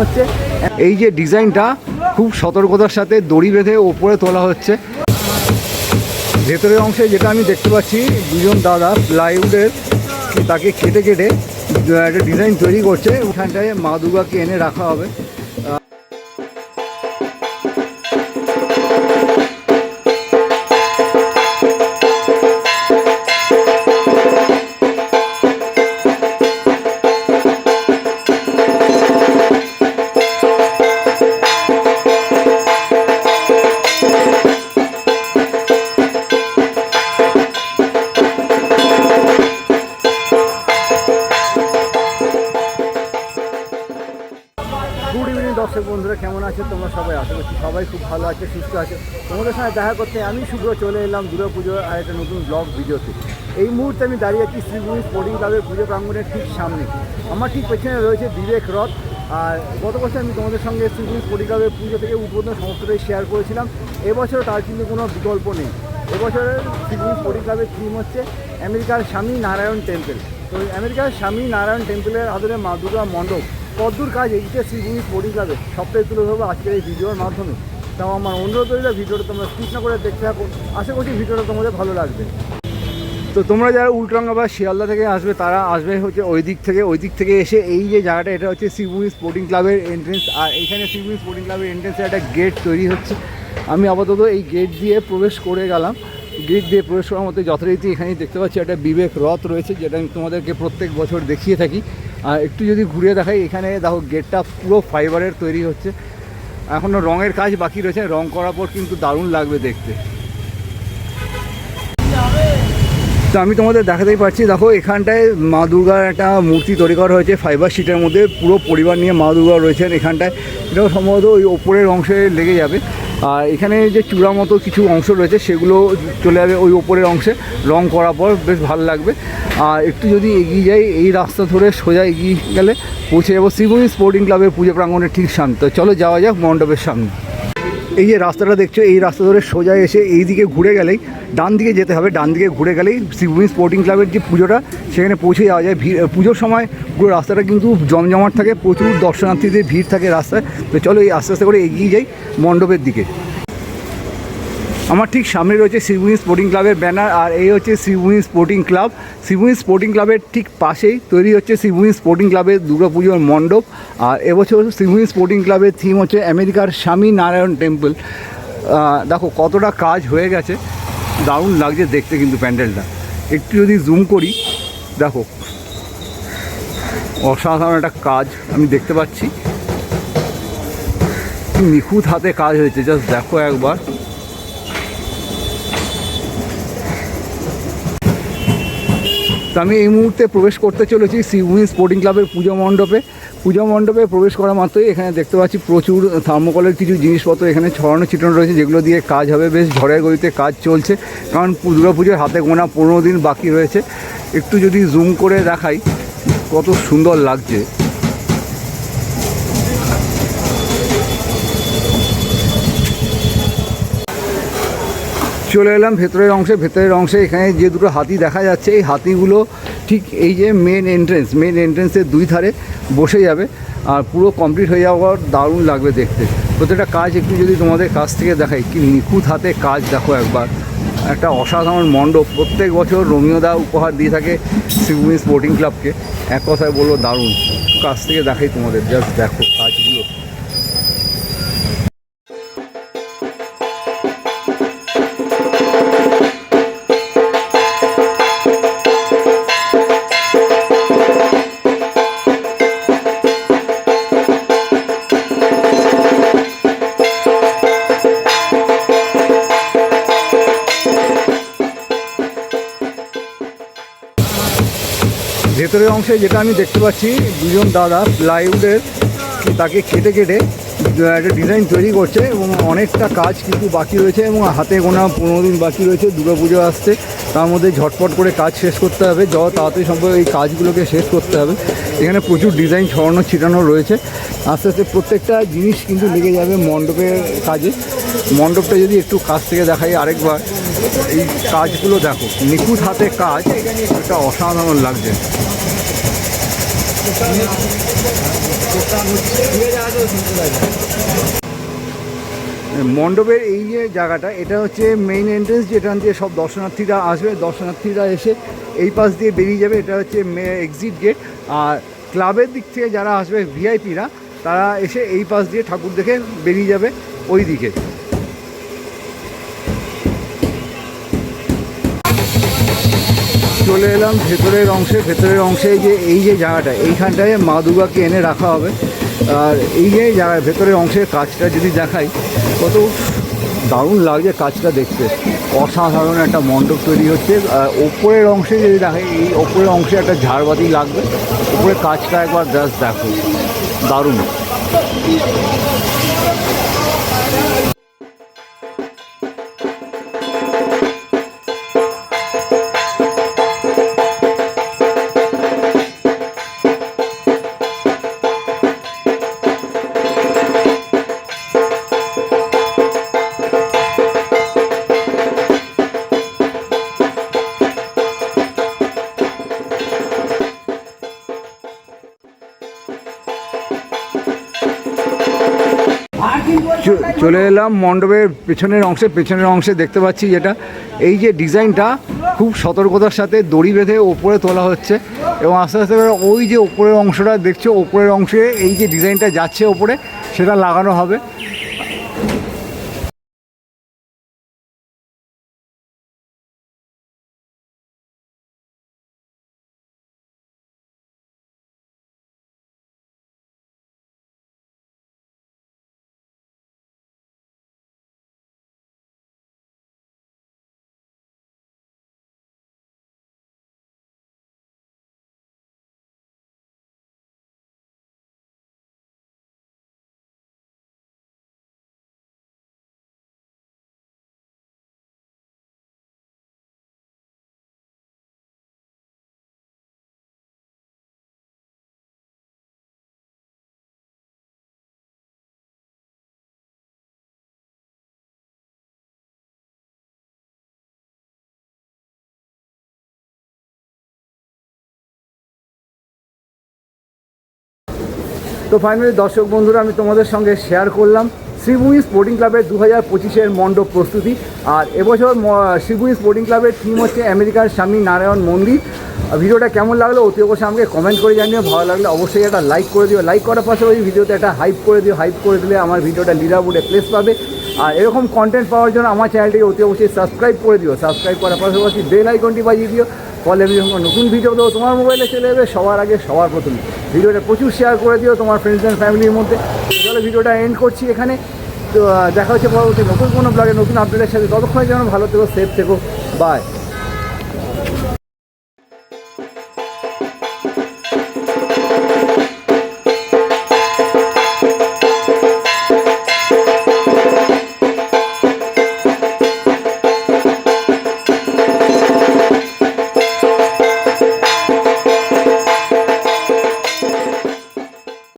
হচ্ছে। এই যে ডিজাইনটা, খুব সতর্কতার সাথে দড়ি বেঁধে ওপরে তোলা হচ্ছে। ভেতরের অংশে যেটা আমি দেখতে পাচ্ছি, দুজন দাদা প্লাইউডের তাকে কেটে কেটে একটা ডিজাইন তৈরি করছে। ওখানটায় মা দুর্গাকে এনে রাখা হবে। বন্ধুরা কেমন আছে? তোমরা সবাই আশা করছি সবাই খুব ভালো আছে, সুস্থ আছে। তোমাদের সঙ্গে দেখা করতে আমি শুভ্র চলে এলাম দুর্গা পুজোর আর একটা নতুন ব্লগ ভিডিওতে। এই মুহূর্তে আমি দাঁড়িয়ে আছি শ্রীভূমি স্পোর্টিং ক্লাবের পুজো প্রাঙ্গণের ঠিক সামনে। আমার ঠিক পেছনে রয়েছে বিবেক রথ। আর গত বছর আমি তোমাদের সঙ্গে শ্রীভূমি স্পোর্টিং ক্লাবের পুজো থেকে উদ্বোধন সমস্তটাই শেয়ার করেছিলাম। এবছর তার কিন্তু কোনো বিকল্প নেই। এবছরের শ্রীভূমি স্পোর্টিং ক্লাবের থিম হচ্ছে আমেরিকার স্বামী নারায়ণ টেম্পল তো আমেরিকার স্বামী নারায়ণ টেম্পলের আদরে মা দুর্গা মণ্ডপ। কদ্দূর কাজ এগিয়ে শ্রীভূমি স্পোর্টিং ক্লাবে সবটাই তুলে ধরবো আজকের এই ভিডিওর মাধ্যমে। তাও আমার অনুরোধ রইল, ভিডিওটা তোমরা স্কিপ না করে দেখতে থাকো। আশা করছি ভিডিওটা তোমাদের ভালো লাগবে। তো তোমরা যারা উল্টরঙ্গা বা শিয়ালদা থেকে আসবে, তারা আসবে হচ্ছে ওই দিক থেকে, ওই দিক থেকে এসে এই যে জায়গাটা, এটা হচ্ছে শ্রীভূমি স্পোর্টিং ক্লাবের এন্ট্রেন্স আর এখানে শ্রীভূমি স্পোর্টিং ক্লাবের এন্ট্রেন্সে একটা গেট তৈরি হচ্ছে। আমি আপাতত এই গেট দিয়ে প্রবেশ করে গেলাম। গেট দিয়ে প্রবেশ করার মধ্যে যথারীতি এখানে দেখতে পাচ্ছি একটা বিবেক রথ রয়েছে, যেটা আমি তোমাদেরকে প্রত্যেক বছর দেখিয়ে থাকি। আর একটু যদি ঘুরে দেখাই, এখানে দেখো গেটটা পুরো ফাইবারের তৈরি হচ্ছে। এখনও রঙের কাজ বাকি রয়েছে, রং করার পর কিন্তু দারুণ লাগবে দেখতে। তো আমি তোমাদের দেখাতেই পারছি, দেখো এখানটায় মা দুর্গার একটা মূর্তি তৈরি করা হয়েছে ফাইবার শিটের মধ্যে। পুরো পরিবার নিয়ে মা দুর্গা রয়েছেন এখানটায়। এটাও সম্ভবত ওই ওপরের অংশে লেগে যাবে। আর এখানে যে চূড়া মতো কিছু অংশ রয়েছে, সেগুলো চলে যাবে ওই ওপরের অংশে। রং করার পর বেশ ভালো লাগবে। আর একটু যদি এগিয়ে যাই, এই রাস্তা ধরে সোজা এগিয়ে গেলে পৌঁছে যাব শ্রীভূমি স্পোর্টিং ক্লাবের পুজো প্রাঙ্গণের ঠিক সামনে। তো চলো যাওয়া যাক মণ্ডপের সামনে। এই যে রাস্তাটা দেখছ, এই রাস্তা ধরে সোজা এসে এই দিকে ঘুরে গেলেই ডান দিকে যেতে হবে, ডান দিকে ঘুরে গেলেই শ্রীভূমি স্পোর্টিং ক্লাবের যে পুজোটা, সেখানে পৌঁছে যাওয়া যায়। ভিড় পুজোর সময় পুরো রাস্তাটা কিন্তু জমজমাট থাকে, প্রচুর দর্শনার্থীদের ভিড় থাকে রাস্তায়। তো চলো এই আস্তে আস্তে করে এগিয়ে যাই মণ্ডপের দিকে। আমার ঠিক সামনে রয়েছে শ্রীভূমি স্পোর্টিং ক্লাবের ব্যানার আর এই হচ্ছে Sreebhumi sporting club Sreebhumi sporting ক্লাবের ঠিক পাশেই তৈরি হচ্ছে শ্রীভূমি স্পোর্টিং ক্লাবের দুর্গাপুজোর মণ্ডপ। আর এবছর শ্রীভূমি স্পোর্টিং ক্লাবের থিম হচ্ছে আমেরিকার স্বামী নারায়ণ টেম্পল দেখো কতটা কাজ হয়ে গেছে। দারুণ লাগছে দেখতে কিন্তু প্যান্ডেলটা। একটু যদি জুম করি, দেখো। অসাধারণ একটা কাজ আমি দেখতে পাচ্ছি। নিখুঁত হাতে কাজ হয়েছে জাস্ট দেখো একবার। তো আমি এই মুহূর্তে প্রবেশ করতে চলেছি সি উইন স্পোর্টিং ক্লাবের পুজো মণ্ডপে। পুজো মণ্ডপে প্রবেশ করা মাত্রই এখানে দেখতে পাচ্ছি প্রচুর থার্মোকলের কিছু জিনিসপত্র, এখানে ছড়ানো ছিটানো রয়েছে যেগুলো দিয়ে কাজ হবে। বেশ ঝড়ের গতিতে কাজ চলছে, কারণ দুর্গাপুজোর হাতে গোনা পনেরো দিন বাকি রয়েছে। একটু যদি জুম করে দেখাই কত সুন্দর লাগছে। চলে এলাম, ভেতরের অংশে ভেতরের অংশে এখানে যে দুটো হাতি দেখা যাচ্ছে, এই হাতিগুলো ঠিক এই যে মেন এন্ট্রেন্স মেন এন্ট্রেন্সের দুই ধারে বসে যাবে আর পুরো কমপ্লিট হয়ে যাওয়ার দারুণ লাগবে দেখতে। প্রত্যেকটা কাজ একটু যদি তোমাদের কাছ থেকে দেখাই, কি নিখুঁত হাতে কাজ দেখো একবার। একটা অসাধারণ মণ্ডপ, প্রত্যেক বছর রোমিওদা উপহার দিয়ে থাকে শ্রীভূমি স্পোর্টিং ক্লাবকে এক কথায় বলব দারুণ। কাছ থেকে দেখাই তোমাদের জাস্ট দেখো কাজগুলো ভেতরের অংশে যেটা আমি দেখতে পাচ্ছি, দুজন দাদা প্লাইউডের তাকে কেটে কেটে একটা ডিজাইন তৈরি করছে এবং অনেকটা কাজ কিন্তু বাকি রয়েছে এবং হাতে গোনা পনেরো দিন বাকি রয়েছে দুর্গাপুজো আসতে তার মধ্যে ঝটপট করে কাজ শেষ করতে হবে, যত তাড়াতাড়ি সম্ভব এই কাজগুলোকে শেষ করতে হবে। এখানে প্রচুর ডিজাইন ছড়ানো, ছিটানো রয়েছে। আস্তে আস্তে প্রত্যেকটা জিনিস কিন্তু লেগে যাবে মণ্ডপের কাজে। মণ্ডপটা যদি একটু কাছ থেকে দেখাই আরেকবার, এই কাজগুলো দেখো, নিখুঁত হাতে কাজ, এটা অসাধারণ লাগছে। মণ্ডপের এই যে জায়গাটা, এটা হচ্ছে মেইন এন্ট্রেন্স যেখান দিয়ে সব দর্শনার্থীরা আসবে। দর্শনার্থীরা এসে এই পাশ দিয়ে বেরিয়ে যাবে। এটা হচ্ছে এক্সিট গেট আর ক্লাবের দিক থেকে যারা আসবে ভিআইপিরা তারা এসে এই পাশ দিয়ে ঠাকুর দেখে বেরিয়ে যাবে ওই দিকে। চলে এলাম ভেতরের অংশে ভেতরের অংশে যে, এই যে জায়গাটা, এইখানটায় মা দুর্গাকে এনে রাখা হবে। আর এই যে জায়গা ভেতরের অংশের কাজটা যদি দেখাই, কত দারুণ লাগছে কাজটা দেখতে। অসাধারণ একটা মণ্ডপ তৈরি হচ্ছে। ওপরের অংশে যদি দেখাই, এই ওপরের অংশে একটা ঝাড়বাতি লাগবে। ওপরে কাজটা একবার জাস্ট দেখো। দারুণ। চলে এলাম মণ্ডপের পেছনের অংশে পেছনের অংশে দেখতে পাচ্ছি যেটা। এই যে ডিজাইনটা খুব সতর্কতার সাথে দড়ি বেঁধে ওপরে তোলা হচ্ছে এবং আস্তে আস্তে করে ওই যে ওপরের অংশটা দেখছ, ওপরের অংশে এই যে ডিজাইনটা যাচ্ছে ওপরে, সেটা লাগানো হবে। তো ফাইনালি দর্শক বন্ধুরা, আমি তোমাদের সঙ্গে শেয়ার করলাম শ্রীভূমি স্পোর্টিং ক্লাবের দু হাজার পঁচিশের মণ্ডপ প্রস্তুতি। আর এবছর শ্রীভূমি স্পোর্টিং ক্লাবের থিম হচ্ছে আমেরিকার স্বামী নারায়ণ মন্দির ভিডিওটা কেমন লাগল অতি অবশ্যই আমাকে কমেন্ট করে জানিও। ভালো লাগলে অবশ্যই একটা লাইক করে দিও। লাইক করার পাশাপাশি ভিডিওতে একটা হাইপ করে দিও। হাইপ করে দিলে আমার ভিডিওটা লিডার বোর্ডে প্লেস পাবে। আর এরকম কন্টেন্ট পাওয়ার জন্য আমার চ্যানেলটিকে অতি অবশ্যই সাবস্ক্রাইব করে দিও। সাবস্ক্রাইব করার পাশাপাশি বেল আইকনটি বাজিয়ে দিও। ফলে আমি নতুন ভিডিও দেবো, তোমার মোবাইলে চলে যাবে সবার আগে সবার প্রথমে। ভিডিওটা প্রচুর শেয়ার করে দিও তোমার ফ্রেন্ডস অ্যান্ড ফ্যামিলির মধ্যে। তাহলে ভিডিওটা এন্ড করছি এখানে। তো দেখা হচ্ছে পরবর্তী নতুন কোনো ব্লগে নতুন আপডেটের সাথে। ততক্ষণে যেন ভালো থেকো সেফ থেকো। বাই